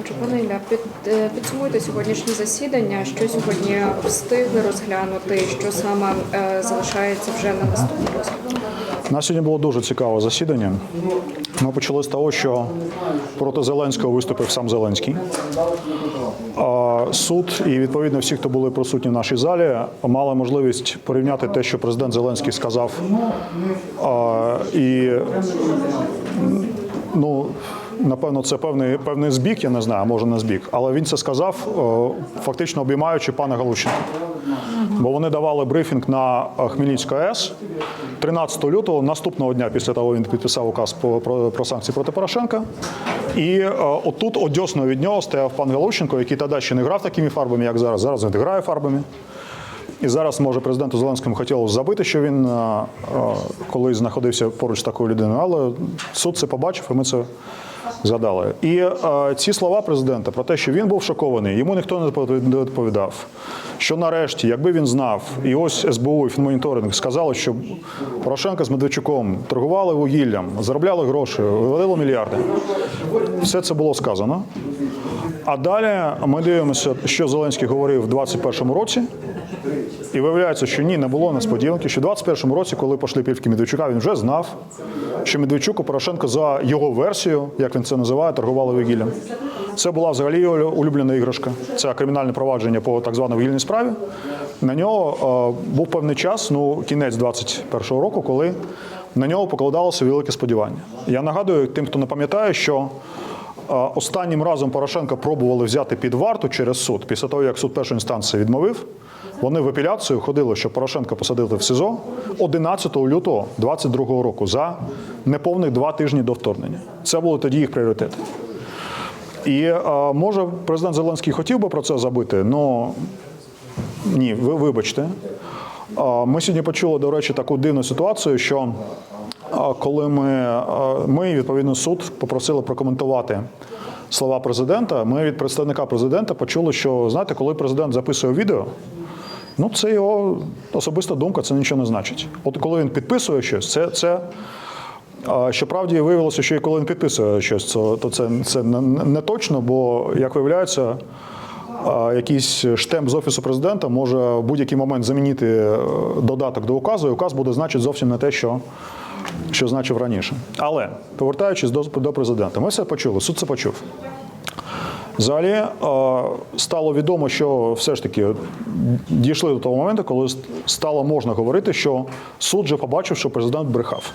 Отже, пане Ілля, під, е, підсумуйте сьогоднішнє засідання. Що сьогодні встигли розглянути, що саме е, залишається вже на наступний розгляд? У нас сьогодні було дуже цікаве засідання. Ми почали з того, що проти Зеленського виступив сам Зеленський. А Суд і відповідно всі, хто були присутні в нашій залі, мали можливість порівняти те, що президент Зеленський сказав. І ну. Напевно, це певний певний збіг, я не знаю, може не збіг, але він це сказав, е, фактично обіймаючи пана Галущенка. Бо вони давали брифінг на е, Хмельницьку АЕС 13 лютого, наступного дня після того він підписав указ по- про, про санкції проти Порошенка. І е, отут одьосно від нього стояв пан Галущенко, який тоді ще не грав такими фарбами, як зараз. Зараз він грає фарбами. І зараз, може, президенту Зеленському хотілося забити, що він колись знаходився поруч з такою людиною, але суд це побачив, і ми це згадали. І е, ці слова президента про те, що він був шокований, йому ніхто не відповідав. Що нарешті, якби він знав, і ось СБУ і фінмоніторинг сказали, що Порошенко з Медведчуком торгували вугіллям, заробляли гроші, виводили мільярди. Все це було сказано. А далі ми дивимося, що Зеленський говорив в 2021 році. І виявляється, що ні, не було несподіванки, що в 21-му році, коли пішли півки Медведчука, він вже знав, що Медведчук і Порошенко за його версією, як він це називає, торгували вугіллям. Це була взагалі його улюблена іграшка. Це кримінальне провадження по так званій вугільній справі. На нього е, був певний час, ну кінець 21-го року, коли на нього покладалося велике сподівання. Я нагадую тим, хто не пам'ятає, що е, останнім разом Порошенка пробували взяти під варту через суд після того, як суд першої інстанції відмовив. Вони в апеляцію ходили, щоб Порошенка посадити в СІЗО 11 лютого 22 року за неповних два тижні до вторгнення. Це були тоді їх пріоритети. І е, може президент Зеленський хотів би про це забити, але ні, ви вибачте. Ми сьогодні почули, до речі, таку дивну ситуацію, що коли ми, ми відповідно суд попросили прокоментувати слова президента, ми від представника президента почули, що знаєте, коли президент записує відео, ну це його особиста думка, це нічого не значить. От коли він підписує щось, це. це а, Щоправді виявилося, що і коли він підписує щось, то це, це не, не точно, бо, як виявляється, якийсь штемп з офісу президента може в будь-який момент замінити е, додаток до указу, і указ буде значити зовсім не те, що, що значив раніше. Але повертаючись до, до президента, ми все почули, суд це почув. Взагалі е, стало відомо, що все ж таки дійшли до того моменту, коли стало можна говорити, що суд вже побачив, що президент брехав.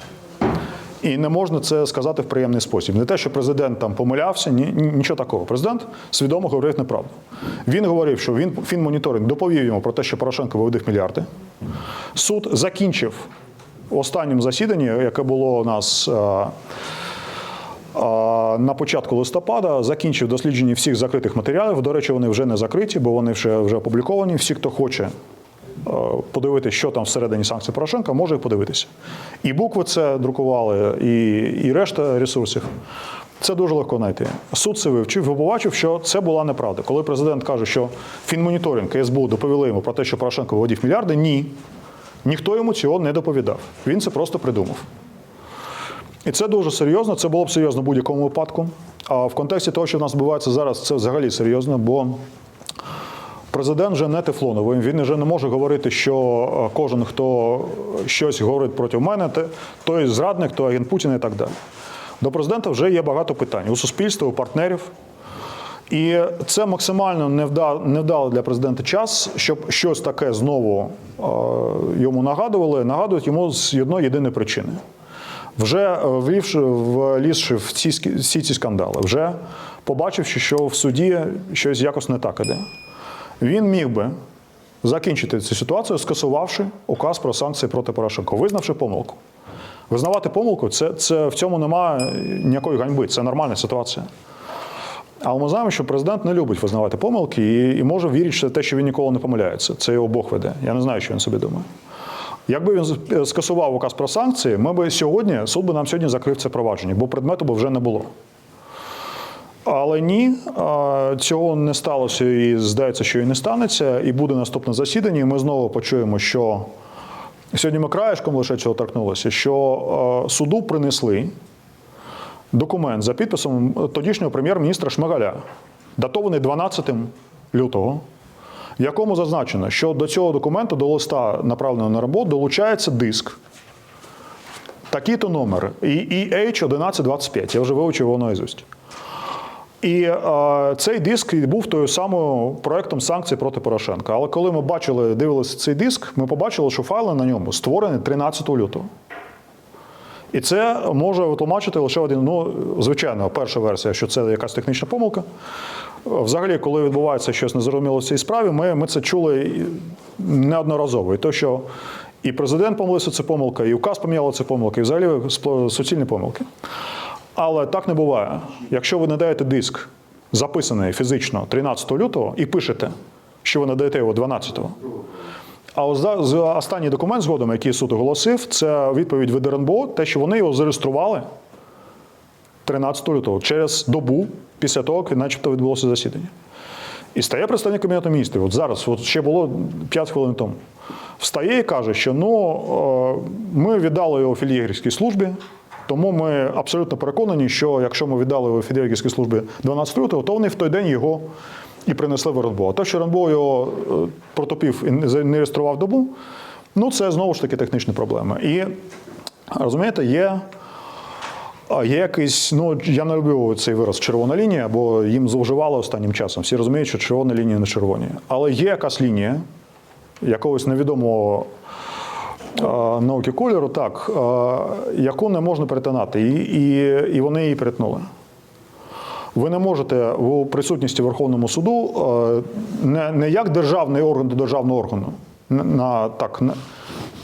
І не можна це сказати в приємний спосіб. Не те, що президент там помилявся, ні, ні- нічого такого. Президент свідомо говорив неправду. Він говорив, що він фінмоніторинг доповів йому про те, що Порошенко виводив мільярди. Суд закінчив в останньому засіданні, яке було у нас. На початку листопада закінчив дослідження всіх закритих матеріалів. До речі, вони вже не закриті, бо вони вже, вже опубліковані. Всі, хто хоче е, подивитися, що там всередині санкцій Порошенка, може подивитися. І букви це друкували, і, і решта ресурсів. Це дуже легко знайти. Суд це вивчив побачив, що це була неправда. Коли президент каже, що фінмоніторинг СБУ доповіли йому про те, що Порошенко виводив мільярди, ні. Ніхто йому цього не доповідав. Він це просто придумав. І це дуже серйозно. Це було б серйозно в будь-якому випадку. А в контексті того, що в нас відбувається зараз, це взагалі серйозно, бо президент вже не тефлоновий. Він вже не може говорити, що е, кожен, хто щось говорить проти мене, той зрадник, той агент Путіна і так далі. До президента вже є багато питань у суспільства, у партнерів. І це максимально невда- невдалий для президента час, щоб щось таке знову е, йому нагадували, нагадують йому з одної єдиної причини. Вже е, влівши, влізши в ці, всі ці скандали, вже побачивши, що в суді щось якось не так іде, він міг би закінчити цю ситуацію, скасувавши указ про санкції проти Порошенка, визнавши помилку. Визнавати помилку це, це в цьому немає ніякої ганьби, це нормальна ситуація. Але ми знаємо, що президент не любить визнавати помилки і, і може вірити, що те, що він ніколи не помиляється. Це його Бог веде. Я не знаю, що він собі думає. Якби він скасував указ про санкції, ми би сьогодні, суд би нам сьогодні закрив це провадження, бо предмету би вже не було. Але ні, цього не сталося і здається, що і не станеться. І буде наступне засідання. І ми знову почуємо, що сьогодні ми краєшком лише цього торкнулися, що суду принесли документ за підписом тодішнього прем'єр-міністра Шмигаля, датований 12 лютого, в якому зазначено, що до цього документу, до листа, направленого на роботу, долучається диск. Такий-то номер. І EH1125. Я вже вивчив його наизусть. І е, цей диск був тою самою проектом санкцій проти Порошенка. Але коли ми бачили, дивилися цей диск, ми побачили, що файли на ньому створені 13 лютого. І це може витлумачити лише один. Ну, звичайно, перша версія, що це якась технічна помилка. Взагалі, коли відбувається щось незрозуміло в цій справі, ми, ми це чули неодноразово. І то, що і президент помилився, це помилка, і указ поміняли це помилка, і взагалі суцільні помилки. Але так не буває. Якщо ви надаєте диск, записаний фізично 13 лютого, і пишете, що ви надаєте його 12-го, а останній документ згодом, який суд оголосив, це відповідь від РНБО, те, що вони його зареєстрували 13 лютого, через добу після того, як начебто відбулося засідання. І стає представник Кабінету міністрів. От зараз, от ще було 5 хвилин тому. Встає і каже, що ну, е, ми віддали його філігерській службі, тому ми абсолютно переконані, що якщо ми віддали його філігерській службі 12 лютого, то вони в той день його і принесли в РНБО. А те, що РНБО його е, протопив і не реєстрував добу, ну це знову ж таки технічні проблеми. І розумієте, є. Є якийсь, ну я не люблю цей вираз червона лінія, бо їм зловживали останнім часом. Всі розуміють, що червона лінія не червоні. Але є якась лінія якогось невідомого е, науки кольору, так, е, яку не можна перетинати. І, і, і вони її перетнули. Ви не можете в присутності Верховному суду е, не, не як державний орган до державного органу, на так на,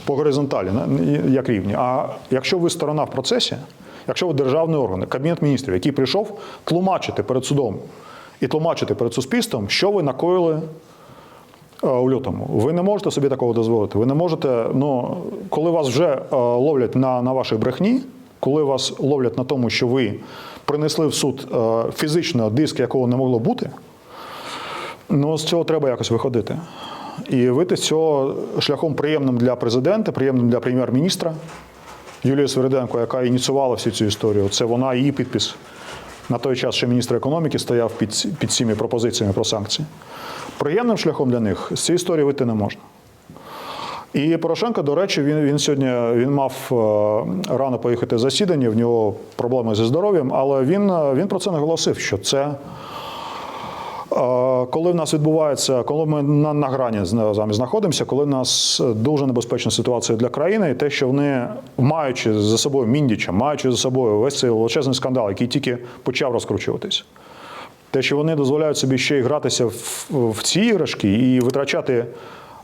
по горизонталі, на, як рівні. А якщо ви сторона в процесі, якщо ви державний орган, кабінет міністрів, який прийшов тлумачити перед судом і тлумачити перед суспільством, що ви накоїли е, у лютому. Ви не можете собі такого дозволити. Ви не можете, ну, коли вас вже е, ловлять на, на вашій брехні, коли вас ловлять на тому, що ви принесли в суд е, фізично диск, якого не могло бути, ну з цього треба якось виходити. І вийти з цього шляхом приємним для президента, приємним для прем'єр-міністра Юлії Свериденко, яка ініціювала всю цю історію. Це вона її підпис. На той час ще міністр економіки стояв під, під цими пропозиціями про санкції. Приємним шляхом для них з цієї історії вийти не можна. І Порошенко, до речі, він, він сьогодні він мав е, рано поїхати засідання, в нього проблеми зі здоров'ям, але він, е, він про це наголосив, що це. Е, Коли в нас відбувається, коли ми на, на грані знаходимося, коли в нас дуже небезпечна ситуація для країни, і те, що вони, маючи за собою міндіча, маючи за собою весь цей величезний скандал, який тільки почав розкручуватись, те, що вони дозволяють собі ще й гратися в, в ці іграшки і витрачати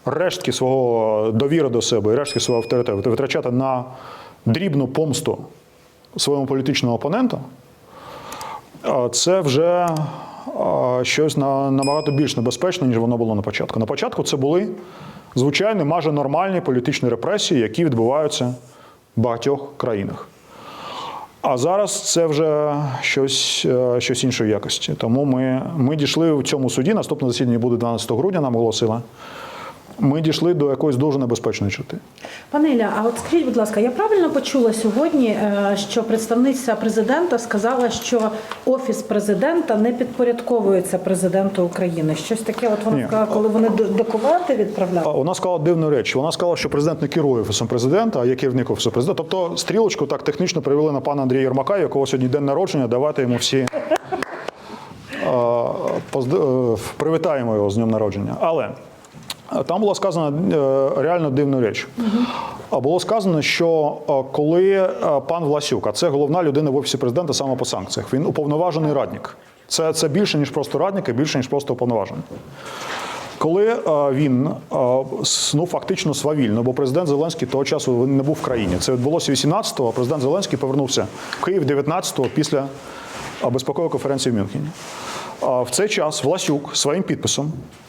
рештки свого довіри до себе, і рештки свого авторитету, витрачати на дрібну помсту своєму політичному опоненту, це вже щось на- набагато більш небезпечне, ніж воно було на початку. На початку це були звичайні, майже нормальні політичні репресії, які відбуваються в багатьох країнах. А зараз це вже щось, е, щось іншої якості. Тому ми, ми дійшли в цьому суді. Наступне засідання буде 12 грудня, нам оголосили. Ми дійшли до якоїсь дуже небезпечної черти. Пане Ілля, а от скажіть, будь ласка, я правильно почула сьогодні, е, що представниця президента сказала, що офіс президента не підпорядковується президенту України. Щось таке, от вона Ні. сказала, коли вони документи відправляли. Вона сказала дивну річ. Вона сказала, що президент не керує офісом президента, а є керівник офісу президента. Тобто стрілочку так технічно привели на пана Андрія Єрмака, якого сьогодні день народження. Давайте йому всі е, привітаємо його з днем народження. Але там було сказано е, реально дивну річ. А було сказано, що е, коли е, пан Власюк, а це головна людина в офісі президента саме по санкціях, він уповноважений радник. Це, це більше ніж просто радник, і більше ніж просто уповноважений. Коли е, він е, ну фактично свавільно, бо президент Зеленський того часу не був в країні. Це відбулося 18-го, а президент Зеленський повернувся в Київ 19-го після е, безпекової конференції в Мюнхені. В цей час Власюк своїм підписом е,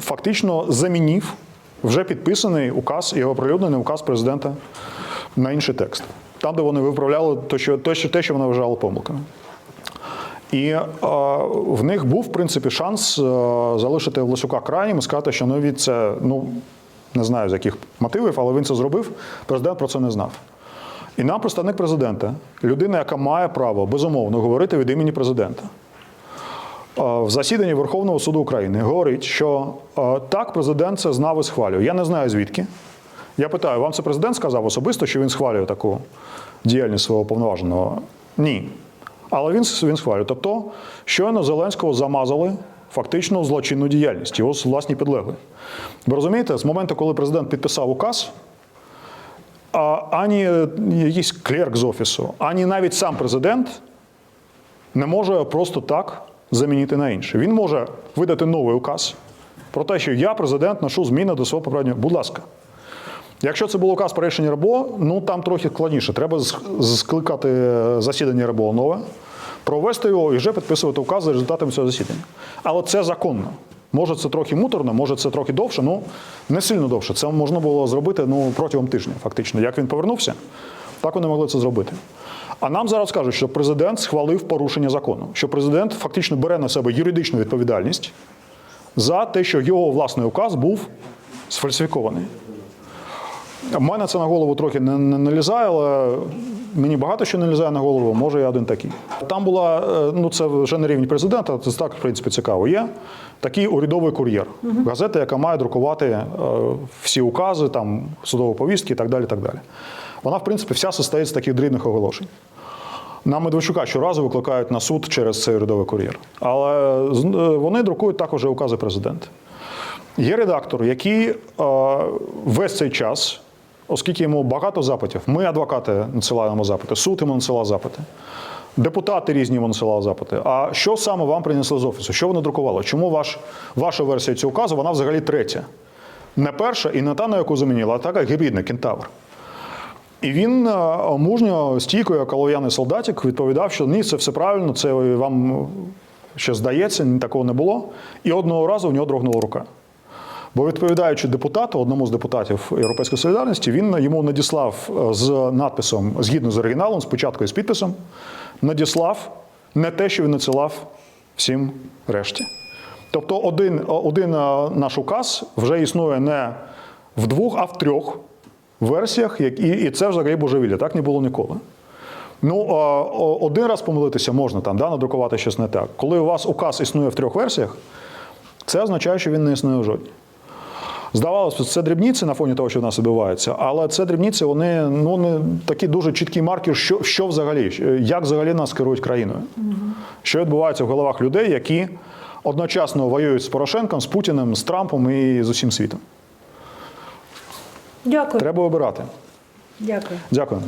фактично замінив вже підписаний указ і оприлюднений указ президента на інший текст. Там, де вони виправляли те, що, те, що, те, що вони вважали помилками. І е, в них був, в принципі, шанс е, залишити Власюка крайнім і сказати, що ну від це, ну не знаю з яких мотивів, але він це зробив. Президент про це не знав. І нам представник президента, людина, яка має право безумовно говорити від імені президента, в засіданні Верховного суду України говорить, що так, президент це знав і схвалює. Я не знаю звідки. Я питаю, вам це президент сказав особисто, що він схвалює таку діяльність свого повноваженого? Ні. Але він, він схвалює. Тобто, щойно Зеленського замазали фактично злочинну діяльність, його власні підлегли. Ви розумієте, з моменту, коли президент підписав указ, ані якийсь клерк з офісу, ані навіть сам президент не може просто так замінити на інше. Він може видати новий указ про те, що я, президент, ношу зміни до свого попереднього. Будь ласка. Якщо це був указ про рішення РБО, ну там трохи складніше. Треба скликати засідання РБО нове, провести його і вже підписувати указ за результатами цього засідання. Але це законно. Може, це трохи муторно, може це трохи довше, ну не сильно довше. Це можна було зробити ну, протягом тижня, фактично. Як він повернувся, так вони могли це зробити. А нам зараз кажуть, що президент схвалив порушення закону, що президент фактично бере на себе юридичну відповідальність за те, що його власний указ був сфальсифікований. У мене це на голову трохи не, налізає, але мені багато що не налізає на голову, може я один такий. Там була, е, ну це вже на рівні президента, це так, в принципі, цікаво. Є такий урядовий кур'єр, газета, яка має друкувати е, всі укази, там, судові повістки і так далі. так далі. Вона, в принципі, вся состоїть з таких дрібних оголошень. На Медведчука щоразу викликають на суд через цей урядовий кур'єр. Але е, вони друкують також укази президента. Є редактор, який е, весь цей час, оскільки йому багато запитів, ми, адвокати, надсилаємо запити, суд йому надсилав запити, депутати різні йому надсилали запити. А що саме вам принесли з офісу? Що вони друкували? Чому ваш, ваша версія цього указу, вона взагалі третя? Не перша і не та, на яку замінила, а така гібридна, кентавр. І він е, мужньо, стійко, як олов'яний солдатик, відповідав, що ні, це все правильно, це вам ще здається, такого не було. І одного разу в нього дрогнула рука. Бо відповідаючи депутату, одному з депутатів Європейської солідарності, він йому надіслав е, з надписом, згідно з оригіналом, спочатку і з підписом, надіслав не те, що він надсилав всім решті. Тобто один, один е, наш указ вже існує не в двох, а в трьох версіях, і, і це взагалі божевілля. Так не було ніколи. Ну, один раз помилитися можна там, да, надрукувати щось не так. Коли у вас указ існує в трьох версіях, це означає, що він не існує в жодній. Здавалося, це дрібниці на фоні того, що в нас відбувається, але це дрібниці, вони ну не такі дуже чіткі маркер, що, що взагалі, як взагалі нас керують країною. Що відбувається в головах людей, які одночасно воюють з Порошенком, з Путіним, з Трампом і з усім світом. Дякую. Треба обирати. Дякую. Дякую.